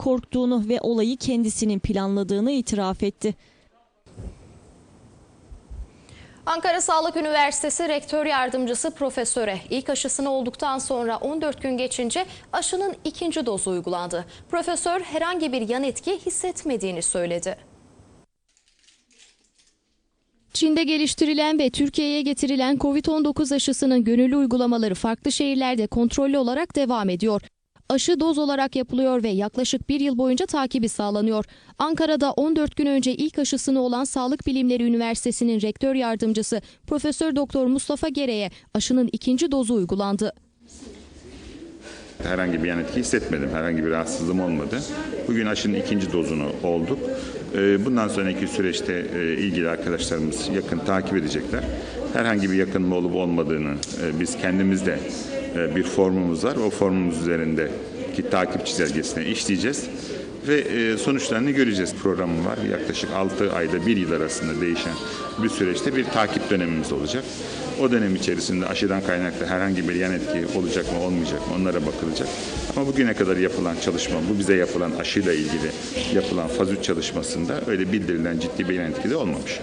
korktuğunu ve olayı kendisinin planladığını itiraf etti. Ankara Sağlık Üniversitesi Rektör Yardımcısı Profesöre ilk aşısını olduktan sonra 14 gün geçince aşının ikinci dozu uygulandı. Profesör herhangi bir yan etki hissetmediğini söyledi. Çin'de geliştirilen ve Türkiye'ye getirilen COVID-19 aşısının gönüllü uygulamaları farklı şehirlerde kontrollü olarak devam ediyor. Aşı doz olarak yapılıyor ve yaklaşık bir yıl boyunca takibi sağlanıyor. Ankara'da 14 gün önce ilk aşısını olan Sağlık Bilimleri Üniversitesi'nin rektör yardımcısı Profesör Doktor Mustafa Gere'ye aşının ikinci dozu uygulandı. Herhangi bir yan etki hissetmedim. Herhangi bir rahatsızlığım olmadı. Bugün aşının ikinci dozunu olduk. Ee, Bundan sonraki süreçte e, ilgili arkadaşlarımız yakın takip edecekler. Herhangi bir yakınma olup olmadığını e, biz kendimizde e, bir formumuz var. O formumuz üzerindeki takip çizelgesine işleyeceğiz ve e, sonuçlarını göreceğiz. Programım var. Yaklaşık 6 ayda 1 yıl arasında değişen bir süreçte bir takip dönemimiz olacak. O dönem içerisinde aşıdan kaynaklı herhangi bir yan etki olacak mı olmayacak mı onlara bakılacak. Ama bugüne kadar yapılan çalışma, bu bize yapılan aşıyla ilgili yapılan faz 3 çalışmasında öyle bildirilen ciddi bir yan etki de olmamış.